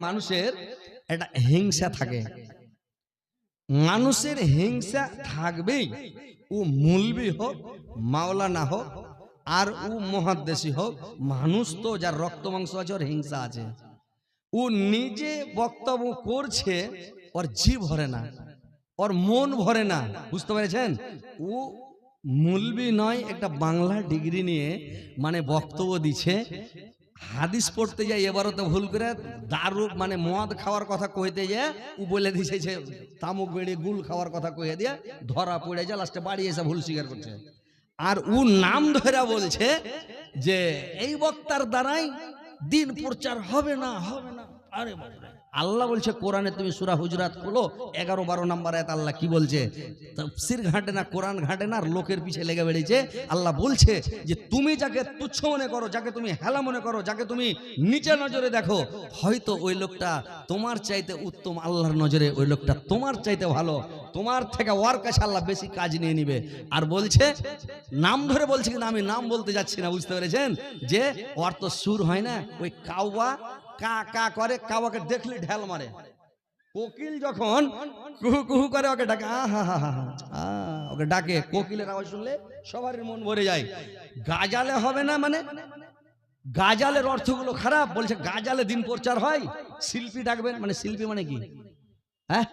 মানুষের একটা হিংসা থাকে। মানুষের হিংসা থাকবেই। ও মুলবি হোক, মাওলানা হোক, আর ও মহাদ্দেশী হোক, মানুষ তো যার রক্ত, মাংস আছে, ওর হিংসা আছে। ও নিজে বক্তব্য করছে, ওর জিভ ভরে না, ওর মন ভরে না, বুঝতে পেরেছেন? ও মুলবি নয়, একটা বাংলা ডিগ্রি নিয়ে মানে বক্তব্য দিচ্ছে হাদিস পড়তে যায় এবারও তো ভুল করে দারু মানে মদ খাওয়ার কথা কইতে যে ও বলে দিছে যে তামুক বেড়ে গুল খাওয়ার কথা কয়ে দিয়ে ধরা পড়ে যায় লাস্টে বাড়ি এসে ভুল স্বীকার করছে। আর ও নাম ধরে বলছে যে এই বক্তার দ্বারাই দিন প্রচার হবে না হবে না। আরে। আল্লাহ বলছে, কোরআনে তুমি সুরা হুজরাত খোলো, এগারো বারো নাম্বার আয়াত আল্লাহ কি বলছে? তফসির ঘাটে না, কোরআন ঘাটে না লোকের পিছে লেগে বেড়েছে। আল্লাহ বলছে যে, তুমি যাকে তুচ্ছ মনে করো, যাকে তুমি হেলা মনে করো, যাকে তুমি নিচে নজরে দেখো, হয়তো ওই লোকটা তোমার চাইতে উত্তম আল্লাহর নজরে, ওই লোকটা তোমার চাইতে ভালো, তোমার থেকে ওর কাছে আল্লাহ বেশি কাজ নিয়ে নিবে। আর বলছে, নাম ধরে বলছে কিন্তু আমি নাম বলতে যাচ্ছি না, বুঝতে পেরেছেন? যে ওর তো সুর হয় না, ওই কাউয়া কা কা করে কাওয়াকে দেখলে ঢেল মারে। কোকিল যখন কুহু কুহু করে ওকে ডাকে ওকে ডাকে, কোকিলের আওয়াজ শুনলে সবারই মন ভরে যায়। গাজালে হবে না মানে? গাজালের অর্থগুলো খারাপ, বলছে গাজালে দিন প্রচার হয়, শিল্পী ডাকবেন মানে শিল্পী মানে কি? হ্যাঁ?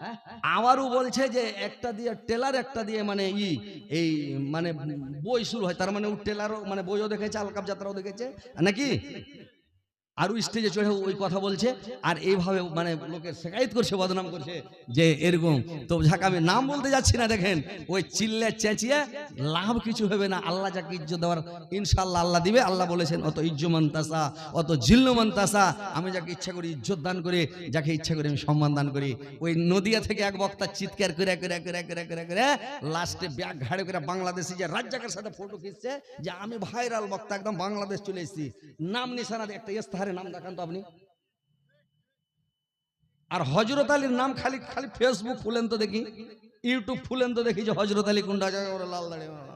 আবারও বলছে যে একটা দিয়ে টেলার, একটা দিয়ে মানে ই, এই মানে বই শুরু হয়, তার মানে ও টেলারও মানে বইও দেখেছে, আলকাপ যাত্রাও দেখেছে, নাকি? আরও স্টেজে চড়ে ওই কথা বলছে, আর এইভাবে মানে লোকের শেখায়ত করছে, বদনাম করছে যে এরকম। তো যাকে, আমি নাম বলতে যাচ্ছি না, দেখেন, ওই চিল্লে চেঁচিয়ে লাভ কিছু হবে না। আল্লাহ যাকে ইজ্জত দেওয়ার ইনশাল্লাহ আল্লাহ দিবে। আল্লাহ বলেছেন, অত ইজ্জমান তাসা অত জিল্লমান তাসা আমি যাকে ইচ্ছা করি ইজ্জত দান করি, যাকে ইচ্ছা করি আমি সম্মান দান করি। ওই নদিয়া থেকে এক বক্তা চিৎকার করে করে করে করে করে করে লাস্টে ব্যাগ ঘাড়ে করে বাংলাদেশি যে রাজ্জাকের সাথে ফটো খিচছে যে, আমি ভাইরাল বক্তা, একদম বাংলাদেশ চলে এসেছি। নাম নিশানা একটা ইস্তাহারে নাম দেখান তো আপনি। আর হজরত আলীর নাম খালি খালি ফেসবুক খুলেন তো দেখি। ইউটিউব খুলেন তো দেখি যে হজরত আলী কোনটা। লাল দাঁড়িয়ে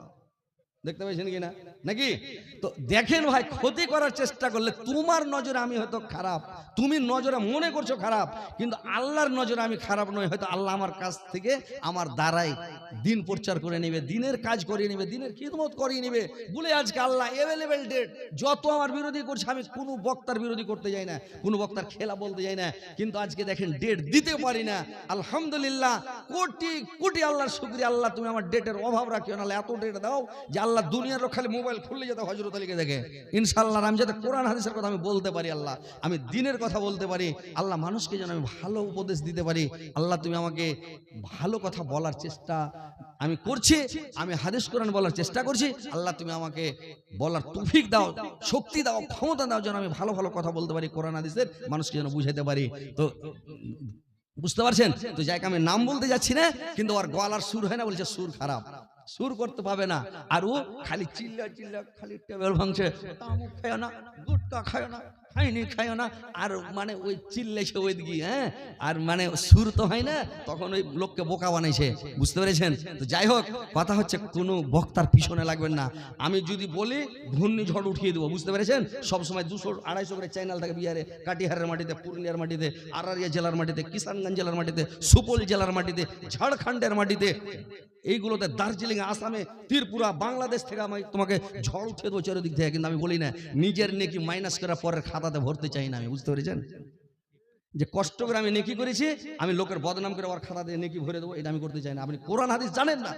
দেখতে পাইছেন কি না? নাকি? তো দেখেন ভাই, ক্ষতি করার চেষ্টা করলে তোমার নজরে আমি হয়তো খারাপ, তুমি নজরে মনে করছ খারাপ, কিন্তু আল্লাহর নজরে আমি খারাপ নই, হয়তো আল্লাহ আমার কাছ থেকে আমার দ্বারাই দিন প্রচার করে নেবে, দিনের কাজ করিয়ে নেবে, দিনের খিদমত করিয়ে নেবে। বলে আজকে আল্লাহ অ্যাভেলেবেল ডেট যত আমার বিরোধী করছে, আমি কোনো বক্তার বিরোধী করতে যাই না, কোনো বক্তার খেলা বলতে যাই না, কিন্তু আজকে দেখেন ডেট দিতে পারি না। আলহামদুলিল্লাহ, কোটি কোটি আল্লাহর শুক্রিয়া, আল্লাহ তুমি আমার ডেটের অভাব রাখিও, নাহলে এত ডেট দাও যে আল্লাহ দুনিয়ার লোক খালি মোবাইল খুললে যাতে হজরত আলীকে দেখে। ইনশাল্লাহ আমি যাতে কোরআন, হাদিসের কথা আমি বলতে পারি আল্লাহ, আমি দিনের কথা বলতে পারি, আল্লাহ মানুষকে যেন আমি ভালো উপদেশ দিতে পারি। আল্লাহ, তুমি আমাকে ভালো কথা বলার চেষ্টা আমি করছি, আমি হাদিস, কোরআন বলার চেষ্টা করছি। আল্লাহ, তুমি আমাকে বলার তুফিক দাও, শক্তি দাও, ক্ষমতা দাও যেন আমি ভালো ভালো কথা বলতে পারি, কোরআন, হাদিসের মানুষকে যেন বুঝাতে পারি। তো, বুঝতে পারছেন? তো যাইকে আমি নাম বলতে যাচ্ছি না, কিন্তু আর গলার সুর হয় না, বলছে সুর খারাপ। সুর করতে পাবে না। আর ও খালি চিল্লা চিল্লা খালি টেবিল ভাঙছে। তামুক খায় না, গুটকা খায় না। খাইনি খায় না। আর মানে ওই চিল্লেছে ওই দিকে হ্যাঁ? আর মানে সুর তো হয় না তখন ওই লোককে বোকা বানাইছে। বুঝতে পেরেছেন? তো যাই হোক কথা হচ্ছে কোনো বক্তার পিছনে লাগবেন না। আমি যদি বলি ঘূর্ণিঝড় উঠিয়ে দেবো বুঝতে পেরেছেন? সব সময় দুশো আড়াইশো করে চ্যানেল থাকে বিহারে কাটিহারের মাটিতে পুরুলিয়ার মাটিতে আরারিয়া জেলার মাটিতে কিষানগঞ্জ জেলার মাটিতে সুপৌল জেলার মাটিতে ঝাড়খণ্ডের মাটিতে। এইগুলোতে দার্জিলিং আসামে ত্রিপুরা বাংলাদেশ থেকে আমি তোমাকে ঝড় উঠে দেবো চারিদিক থেকে কিন্তু আমি বলি না। নিজের নেকি মাইনাস করার পরের খাতাতে ভরতে চাই না আমি, বুঝতে পেরেছেন? যে কষ্ট করে আমি নেকি করেছি, আমি লোকের বদনাম করে ওর খাতা দিয়ে নেকি ভরে দেবো, এটা আমি করতে চাই না। আপনি কোরআন, হাদিস জানেন না?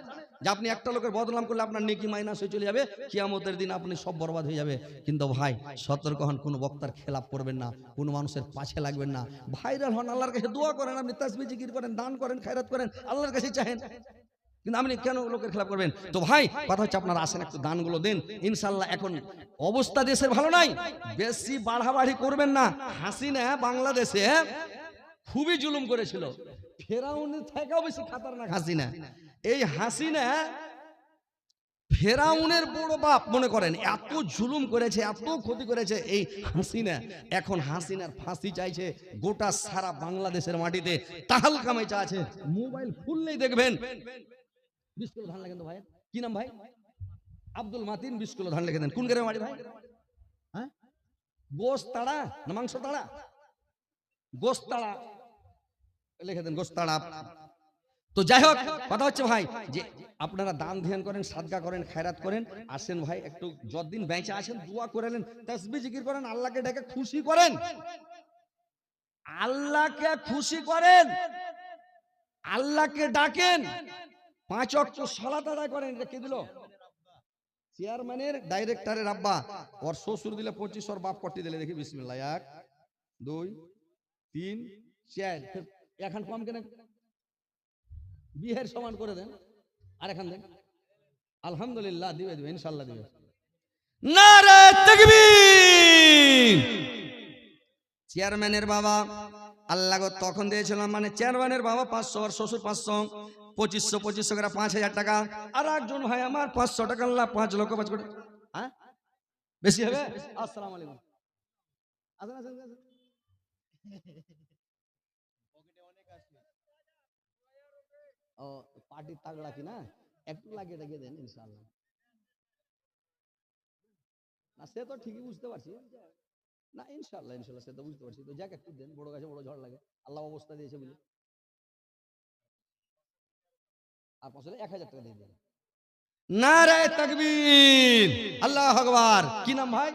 যে আপনি একটা লোকের বদনাম করলে আপনার নেকি মাইনাস হয়ে চলে যাবে, কিয়ামতের দিন আপনি সব বরবাদ হয়ে যাবে। কিন্তু ভাই, সতর্ক হন, কোনো বক্তার খেলাপ করবেন না, কোনো মানুষের পাশে লাগবেন না। ভাইরাল হন, আল্লাহর কাছে দোয়া করেন, আপনি তাসবি জিকির করেন, দান করেন, খায়রাত করেন, আল্লাহর কাছে চাহেন। কিন্তু আপনি কেন লোকের খেলাপ করবেন? তো ভাই, কথা হচ্ছে আপনারা আসেন, একটু দানগুলো দিন। ইনশাল্লাহ এখন অবস্থা দেশের ভালো নাই। বেশি বাড়াবাড়ি করবেন না। হাসিনা বাংলাদেশে খুবই জুলুম করেছিল। ফেরাউন থেকেও বেশি খাতারনাক হাসিনা। এই হাসিনা ফেরাউনের বড় বাপ মনে করেন, এত জুলুম করেছে, এত ক্ষতি করেছে এই হাসিনা। এখন হাসিনার ফাঁসি চাইছে গোটা সারা বাংলাদেশের মাটিতে। তাহাল কামাই চাচ্ছে মোবাইল খুললেই দেখবেন। বিশ কিলো ধান লেখেন তো ভাই। কি নাম ভাই? আব্দুল মাতিন বিশ কিলো ধান লিখে দেন। কোন গ্রামে বাড়ি ভাই? হ্যাঁ? গোস তাড়া না মাংস তাড়া গোস্তাড়া। লিখে দেন গোস্তাড়া। তো যাই হোক, কথা হচ্ছে ভাই, যে আপনারা দান ধ্যান করেন, সাদগা করেন, খায়রাত করেন, আসেন ভাই, একটু যতদিন বেঁচে আসেন দোয়া করেন তসবি জিকির করেন, আল্লাহকে ডেকে খুশি করেন। আল্লাহকে খুশি করেন। আল্লাহকে ডাকেন। পাঁচ অক্ট সালাত আদায় করেন, এটা কে দিল? চেয়ারম্যানের ডাইরেক্টরের আব্বা। ওর শ্বশুর দিলে পঁচিশ, ওর বাপ কটি দিলে, দেখি বিসমিল্লাহ। এক, দুই, তিন, চার। এখন কম কেন? বিহের সমান করে দেন। আর এখান দেন। আলহামদুলিল্লাহ, দিবে দিবে, ইনশাল্লাহ দিবে। চেয়ারম্যানের বাবা, আল্লাহ তখন দিয়েছিলাম মানে চেয়ারম্যানের বাবা পাঁচশো আর শ্বশুর পাঁচশো। পঁচিশশো পঁচিশশো করে পাঁচ হাজার টাকা। আর একজন ভাই আমার পাঁচশো টাকা আল্লাহ পাঁচ লক্ষ পাঁচ কোটি। হ্যাঁ? বেশি হবে? আসসালামু পার্টির তাগড়া কি না? একটু লাগিয়ে লাগিয়ে দেন, ইনশাআল্লাহ। না, সে তো ঠিকই বুঝতে পারছি। না ইনশাল্লাহ ইনশাল্লাহ সে তো বুঝতে পারছি। তো যাক, একটু দেন, বড় গাছে বড় ঝড় লাগে। আল্লাহ অবস্থা দিয়েছে বুঝলি আর পাঁচশো এক হাজার টাকা দিয়ে নারায় তাকবীর। আল্লাহ আকবার। কি নাম ভাই?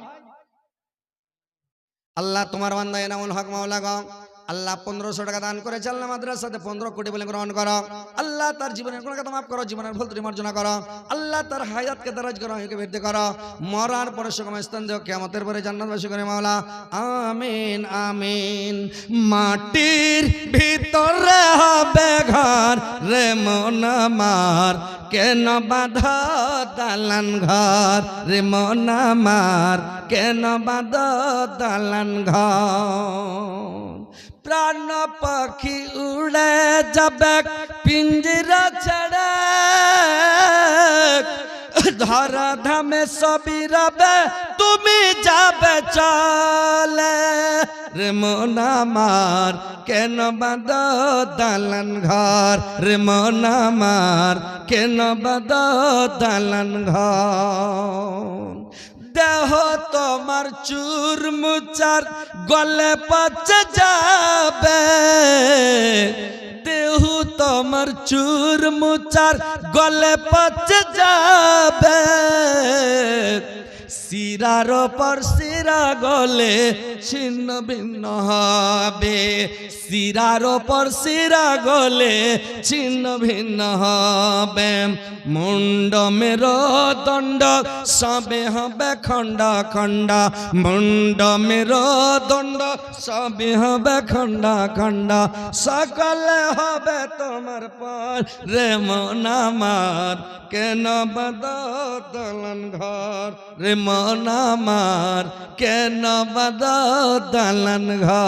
আল্লাহ, তোমার বান্দা এনামুল হক, মাওলা গো। আল্লাহ পনেরোশো টাকা দান করে চাল্লা মাদ্রাসাতে পনেরো কোটি বলে গ্রহণ করো। আল্লাহ তার জীবনের কোনো কথা মাফ করো, জীবনের ভুল ত্রুটি করো। আল্লাহ তার হায়াতকে দারাজ করো একে বৃদ্ধি করো। মরার পরে সুগম স্থান দেও কেমতের পরে জান্নাতবাসী করে মাওলা। আমিন আমিন। মাটির ভিতরে হবে ঘর, রে মন আমার। কেন বাঁধ দালান ঘর, রে মন আমার। কেন বাঁধ দালান ঘর? প্রাণ পাখি উড়ে যাবে, পিঞ্জরা ছেড়ে। ধরা ধামে সবই রবে, তুমি যাবে চলে। রে মন আমার, কেন বাদ দালান ঘর? রে মন আমার, কেন বাদ দালান ঘর? দেহ তোমার চুর মুচার গলে পচে যাবে। দেহ তোমার চুর মুচার গলে পচে যাবে। শিরার পর শিরা গলে ছিন্ন ভিন্ন হবে। শিরার পর শিরা গলে ছিন্ন ভিন্ন হবে। মুন্ড মের দণ্ড, সবে হবে খণ্ড খণ্ড। মুন্ড মের দণ্ড, সবে হবে খণ্ড খণ্ড। সকলে হবে তোমার পর রে মন আমার। কেন বদলন ঘর? রে মন আমার কেন বদলন ঘর?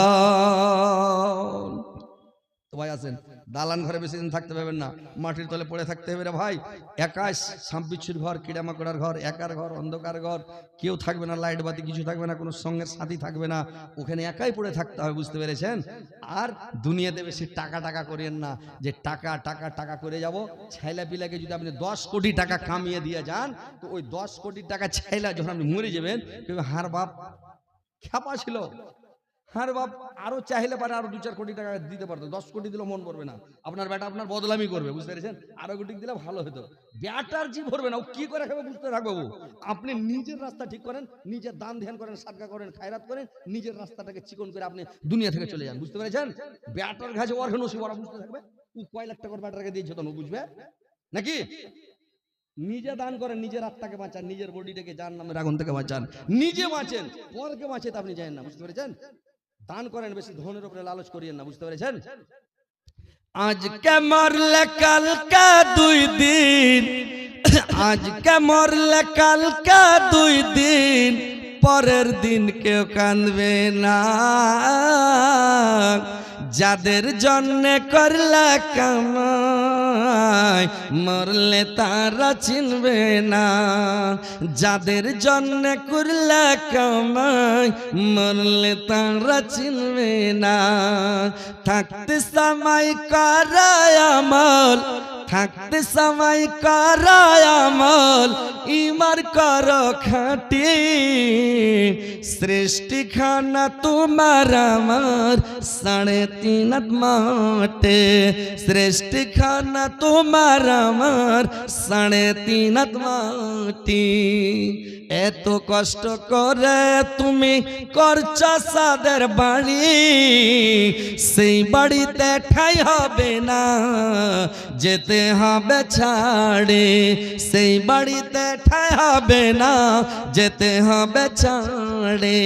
তো ভাই আছেন? দালান ঘরে বেশি দিন থাকতে পারবেন না। মাটির তলে পড়ে থাকতে হবে রে ভাই। একাই সাম্পিচ্ছুর ঘর, কিড়ামাকড়ার ঘর, একার ঘর, অন্ধকার ঘর। কেউ থাকবে না, লাইট বাতি কিছু থাকবে না, কোনো সঙ্গের সাথী থাকবে না। ওখানে একাই পড়ে থাকতে হবে, বুঝতে পেরেছেন? আর দুনিয়াতে বেশি টাকা টাকা করেন না। যে টাকা টাকা টাকা করে যাব, ছেলে পিলাকে যদি আপনি দশ কোটি টাকা কামিয়ে দিয়ে যান, তো ওই দশ কোটি টাকা ছেলা যখন আপনি মরে যাবেন হার বাপ খ্যাপা ছিল। হার বাপ, আরও চাইলে পারে আরও দু চার কোটি টাকা দিতে পারতো, দশ কোটি দিলেও মন পড়বে না। আপনার বেটা আপনার বদলামি করবে, বুঝতে পেরেছেন? আরও কোটি দিলে ভালো হতো। ব্যাটার জি ভরবে না, ও কি করে খাবে বুঝতে থাকব আপনি নিজের রাস্তা ঠিক করেন, নিজের দান ধ্যান করেন, সাদগা করেন, খায়রাত করেন, নিজের রাস্তাটাকে চিকন করে আপনি দুনিয়া থেকে চলে যান, বুঝতে পেরেছেন? ব্যাটার কাছে ওর নসিব, ওরা বুঝতে থাকবে। ও কয় লাখ টাকার ব্যাটারকে দিয়েছে তখন বুঝবে? নাকি? নিজে দান করেন, নিজের আত্মাকে বাঁচান, নিজের বডিটাকে যার নামের আগুন থেকে বাঁচান, নিজে বাঁচেন, পরকে বাঁচে আপনি জানেন না, বুঝতে পেরেছেন? দান করেন, বেশি ধনের উপরে লালচ করিয়েন না, বুঝতে পেরেছেন? আজকে মরলে কালকে দুই দিন, আজকে মরলে কালকে দুই দিন, পরের দিন কেউ কাঁদবে না। যাদের জন্যে করলে কামা কামাই মরলে তারা চিনবে না। যাদের জন্য করলে কামাই, মরলে তারা চিনবে না। থাকতে সময় করায় থাকতে সময় করায় আমল ইমার কর খাটি। সৃষ্টি খানা তোমার আমার, সাড়ে তিন মাটে সৃষ্টি খানা তোমার আমার সাড়ে তিন মাটি। এত কষ্ট করে তুমি করছ সাদের বাড়ি। সেই বাড়িতে ঠাই হবে না, যেতে হবে ছাড়ে। সেই বাড়িতে ঠাই হবে না, যেতে হবে ছাড়ে।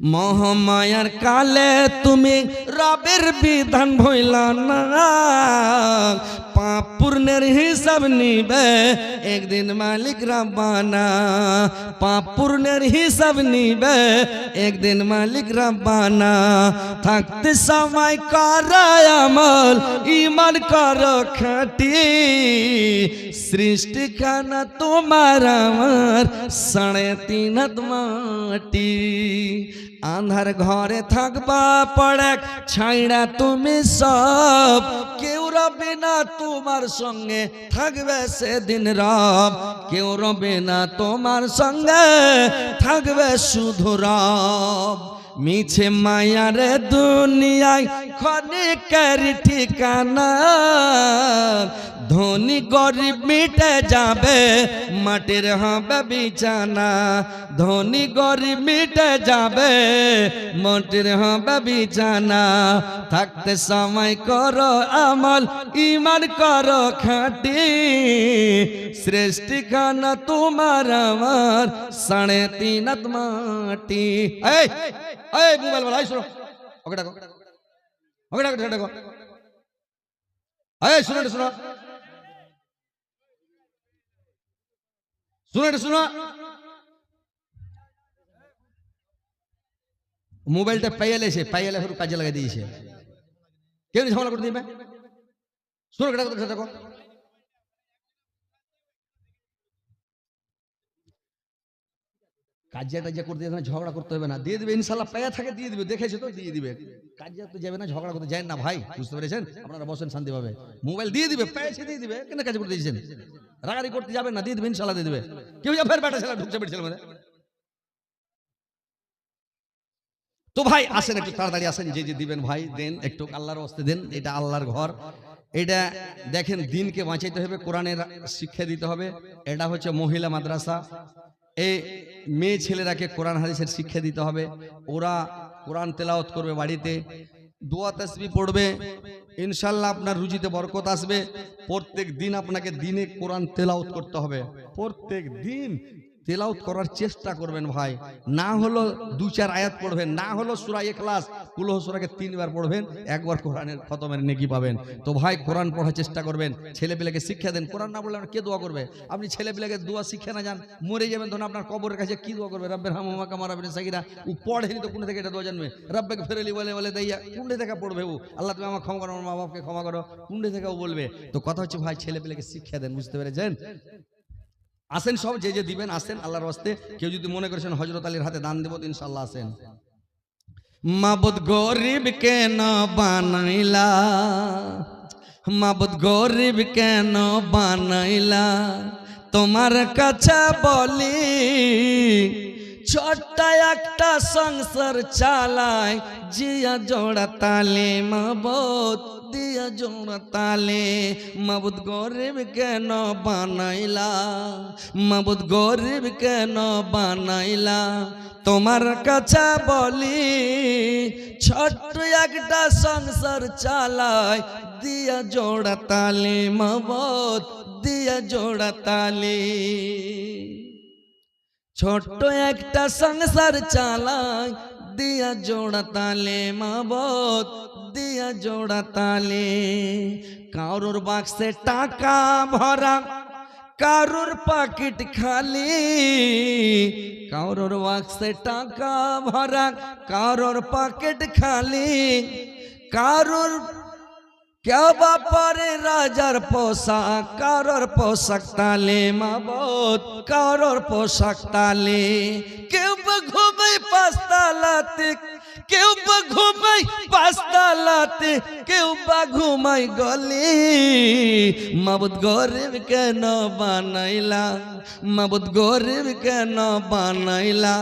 মহামায়ার কালে তুমি রবের বিধান ভইল না। পাপ পূর্ণের হিসাব নিবে, একদিন মালিক রাব্বানা। পাপ পূর্ণের হিসাব নিবে, একদিন মালিক রাব্বানা। থাকতে সময় কর আমল ইমান কর খাটি। সৃষ্টি খানা তোমার আমার, সাড়ে তিন মাটি। আন্ধার ঘরে থাকবা পড়ে ছাইড়া তুমি সব। কেউ রবে না তোমার সঙ্গে, থাকবে সেদিন রব। কেউ রবে না তোমার সঙ্গে, থাকবে শুধু রব। মিছে মায়ারে দুনিয়ায় ক্ষণিকের ঠিকানা ধনী গরিব মিটে যাবে, মাটির হবে বিছানা। ধনী গরিব মিটে যাবে, মাটির হবে বিছানা। থাকতে সময় করো আমল ইমান করো খাটি। সৃষ্টি খানা তোমার আমার, সাড়ে তিন মাটি। এই এই, মোবাইল বলা শোনো। ওকে ডাকো ওকে ডাকো ডাকো ডাকো। এই, শুনো শুনো। শুনো, এটা শুনো। মোবাইলটা পাইয়ালে এসে পাইয়ালে হরু কাজে লাগাই দিয়েছে। কেউ ঝামেলা করে দিবে? শুনো, এটা কথা দেখো। কাজিয়া টাজিয়া করতে যাবে না, ঝগড়া করতে হবে না। দিয়ে দিবে, ইনশাল্লাহ পায়া থাকে, দিয়ে দিবে, দেখেছে তো, দিয়ে দিবে। কাজিয়া তো যাবে না, ঝগড়া করতে যায় না ভাই, বুঝতে পেরেছেন? আপনারা বসেন শান্তি পাবে মোবাইল দিয়ে দিবে পেয়েছে দিয়ে দিবে, কেন কাজ করতে দিয়েছেন রাগারি করতে যাবেন না, দিয়ে দিবে, ইনশাল্লাহ দিয়ে দিবে। কেউ যা ফের বেটা ছেলে ঢুকছে বেটা ছেলে তো ভাই, আসেন একটু তাড়াতাড়ি, আসেন, যে যে দিবেন ভাই, দেন, একটু আল্লাহর হস্তে দেন, এটা আল্লাহর ঘর। এটা দেখেন, দিনকে বাঁচাইতে হবে, কোরআনের শিক্ষা দিতে হবে। এটা হচ্ছে মহিলা মাদ্রাসা। এই মেয়ে ছেলেরাকে কোরআন হাদিসের শিক্ষা দিতে হবে। ওরা কোরআন তেলাওয়াত করবে বাড়িতে, দোয়া তসবি পড়বে ইনশাল্লাহ আপনার রুজিতে বরকত আসবে। প্রত্যেক দিন আপনাকে দিনে কোরআন তেলাওয়াত করতে হবে। প্রত্যেক দিন তেলাওত করার চেষ্টা করবেন ভাই। না হলো দু চার আয়াত পড়বেন, না হলো সুরা এখলাস কুলহ সুরাকে তিনবার পড়বেন, একবার কোরআনের খতমের নেকি পাবেন। তো ভাই, কোরআন পড়ার চেষ্টা করবেন, ছেলেপিলাকে শিক্ষা দেন। কোরআন না বললে আপনার কে দোয়া করবে? আপনি ছেলেপিলাকে দোয়া শিক্ষা না যান, মরে যাবেন তখন আপনার কবরের কাছে কি দোয়া করবে? রব্বের হামা কামার আবিন সাকিরা ও পড়েনি তো কোন থেকে এটা দোয়া জানবে? রব্বেকে ফেরেলি বলে বলে দেইয়া কুন্ডে থেকে পড়বে ও। আল্লাহ তুমি আমার ক্ষমা করো, আমার মা বাপকে ক্ষমা করো, কুন্ডে থেকেও বলবে। তো কথা হচ্ছে ভাই, ছেলেপিলাকে শিক্ষা দেন, বুঝতে পেরেছেন? আসেন সব, যে যে দিবেন আসেন আল্লাহর হস্তে কেউ যদি মনে করেছেন হজরত আলীর হাতে দান দেবো ইনশাল্লাহ আসেন। মাবুদ গরিব কেন বানাইলা? মাবুদ গরিব কেন বানাইলা? তোমার কাছে বলি, ছোট্ট একটা সংসার চালায় জিয়া জোড়া তালে মাবুদ। দিয়া জোড়া তালে, মাবুদ গরিব কেন বানাইলা? মাবুদ গরিব কেন বানাইলা? তোমার কাছে বলি, ছোট্ট একটা সংসার চালায় দিয়া জোড়া তালে, মাবুদ দিয়া জোড়া তালে। ছোট্ট একটা সংসার চালায় দিয়া জোড়া তালে মাবত, দিয়া জোড়া তালে। কারোর বাক্সে টাকা ভরা, কারোর পাকিট খালি। কারোর বাক্সে টাকা ভরা, কারোর পাকেট খালি। কারোর কেউ বাপারে রাজার পোশাক কারোর পোশাক তালে মাবত কারোর পোশাক তালে কেউ বা ঘুমাই পাস্তালাতে কেউ বা ঘুমাই পাঁচতালাতে কেউ বা ঘুমাই গলি। মাবুদ গরিব কেন বানাইলা? মাবুদ গরিব কেন বানাইলা?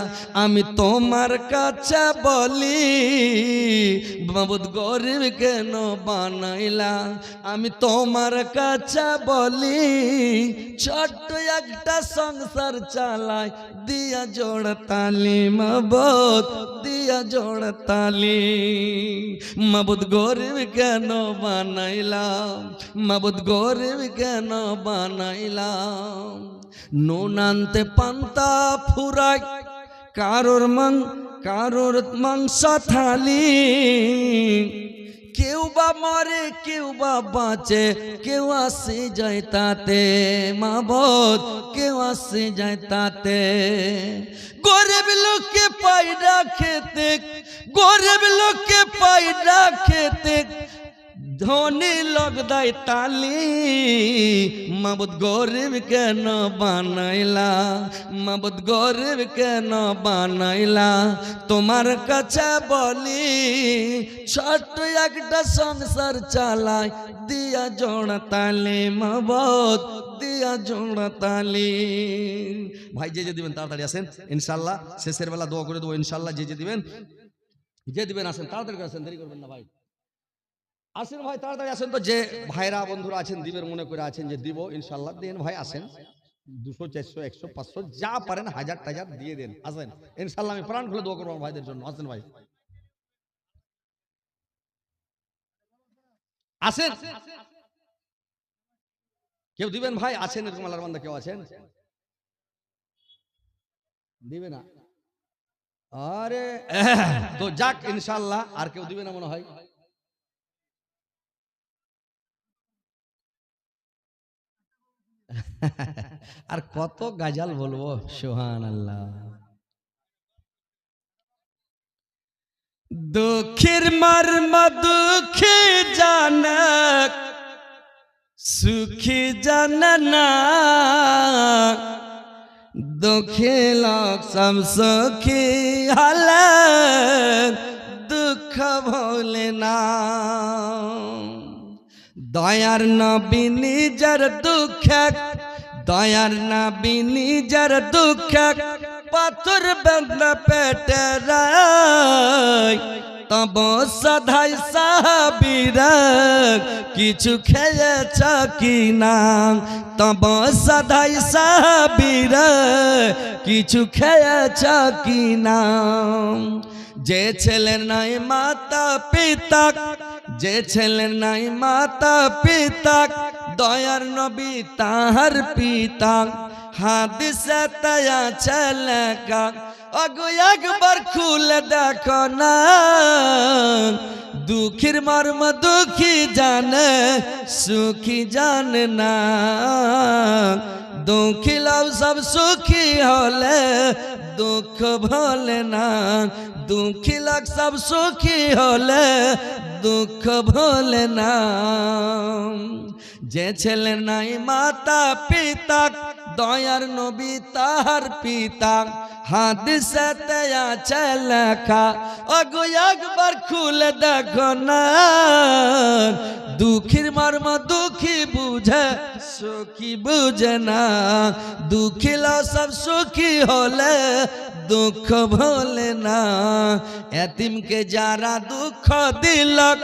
আমি তোমার কাছে বলি, মাবুদ গরিব কেন বানাইলা? আমি তোমার কাছে বলি, ছোট্ট একটা সংসার চালাই, দিয়া জোড় তালি, মাবুদ, দিয়া জোড় তালি। মাবুদ গরিব কেন বানাইলাম? মাবুদ গরিব কেন বানাইলাম? নুন আনতে পান্তা ফুরাই, কারোর মাং, কারোর মাংস থালি। কেউ বা মরে, কেউ বা বাঁচে, কেউ আসে যায় তাতে। মাবত কেউ আসে যায় তাতে। গরিব লোককে পায়রা খেতে, গরিব লোককে পায়রা খেতে। ধনী লোক দেয় তালি, মাবুদ গরিব কেন বানাইলা? মাবুদ গরিব কেন বানাইলা? তোমার কাছে বলি ছোট্ট একটা সংসার চালাই, দিয়া জোড়া তালি, মাবুদ, দিয়া জোড়া তালি। ভাই, যে যে দিবেন, তাড়াতাড়ি আসেন, ইনশাল্লাহ। শেষের বেলা দোয়া করে দেবো, ইনশাল্লাহ, যে যে দিবেন যে দিবেন, আসেন, তাড়াতাড়ি আসেন, দেরি করবেন না, ভাই। আসেন ভাই, তাড়াতাড়ি আসেন তো। যে ভাইরা, বন্ধুরা আছেন দিবের মনে করে আছেন যে দিব ইনশাল্লাহ দিন ভাই আসেন। দুশো, চারশো, একশো, পাঁচশো, যা পারেন, হাজার টাজার দিয়ে দেন। আসেন। ইনশাল্লাহ আমি প্রাণ খুলে দোয়া করব ভাইদের জন্য। আসেন ভাই। আসেন। কেউ দিবেন ভাই? আছেন এরকম আল্লাহর বান্দা, কেউ আছেন? দিবে না। আরে, তো যাক ইনশাল্লাহ আর কেউ দিবে না মনে হয়। আর কত গাজাল বলব? সোহান আল্লাহ দুঃখের মর্ম দুঃখে জানক, সুখী জান না দুঃখে লোক সব সুখী হল দুঃখ ভোলে না। দয়ার নবী নিজের দুঃখ দয়ার নবী নিজের দুঃখ পাথর বেঁধ পেটে তব সধাই সাহাবির কিছু খেয়েছ কি না? তব সধাই সাহাবির কিছু খেয়েছ কি না? যে ছেলে নাই মাতা পিতা যে ছেলে নাই মাতা পিতা, দয়ার নবী তাহার পিতা। হাদিসে তয়া ছেলেকা অগো একবার খুলে দেখো না। দুঃখীর মর্ম দুঃখী জানে, সুখী জানে না। দুঃখী লাভ সব সুখী হলে দুঃখ ভোলে না। দুঃখী লাগ সব সুখী হলে দুঃখ ভোলে না যে ছেলে নাই মাতা পিতা, দয়ার নবী তাহার পিতা। হাদিসে আছে লেখা অগো একবার খুলে দেখো না। দুঃখীর মর্ম দুঃখী বুঝে, সুখী বুঝে না। দুঃখী সব সুখী হলে দুঃখ ভোলে না। এতিমকে যারা দুঃখ দিলক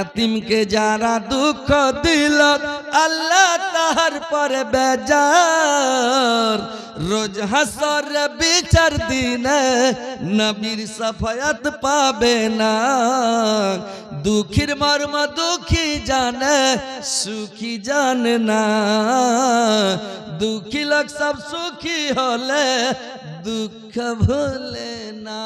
এতিমকে যারা দুঃখ দিলক আল্লাহ তাহার পরে বেজার। রোজ হাসর বিচার দিনে নবীর সফায়ত পাবে না। দুঃখীর মর্ম দুঃখী জানে, সুখী জানে না। দুঃখী লোক সব সুখী হলে দুঃখ ভুলে না।